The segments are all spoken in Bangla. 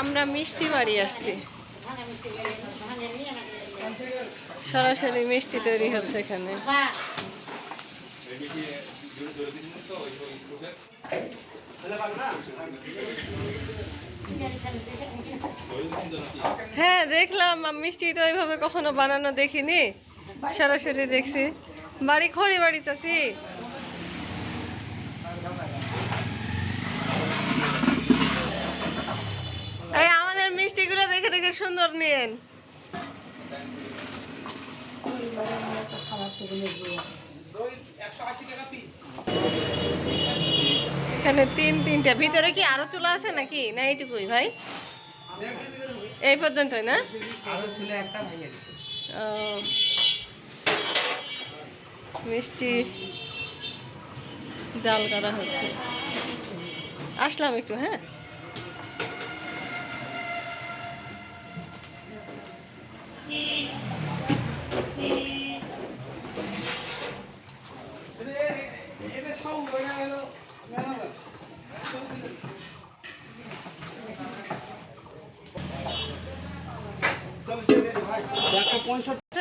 আমরা মিষ্টি বাড়ি আসছি। সরাসরি মিষ্টি তৈরি হচ্ছে এখানে। হ্যাঁ দেখলাম মিষ্টি তো ওইভাবে কখনো বানানো দেখিনি। সরাসরি দেখছি। বাড়ি খড়ি বাড়ি চাষি নিয়েন এখানে তিন তিনটা। ভিতরে কি আরও চুলা আছে নাকি? না, এইটুকুই ভাই। এই পর্যন্তই না? মিষ্টি জাল করা হচ্ছে। আসলাম একটু হ্যাঁ আছে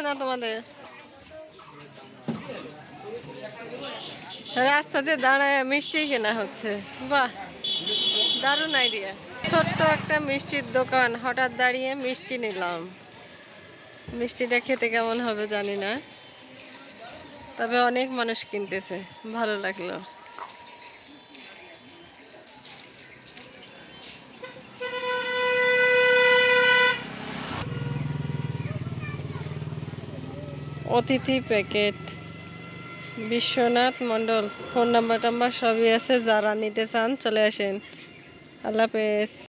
না তোমাদের? রাস্তাতে দাঁড়ায় মিষ্টি কেনা হচ্ছে। বাহ, দারুণ আইডিয়া ছোট্ট একটা মিষ্টির দোকান, হঠাৎ দাঁড়িয়ে মিষ্টি নিলাম। মিষ্টিটা খেতে কেমন হবে জানি না। তবে অনেক মানুষ কিনতেছে। ভালো লাগল। অতিথি packet. Biswanath Mondal, phone number টাম্বার সবই আছে, যারা নিতে চান চলে আসেন। আল্লাহ হাফেজ।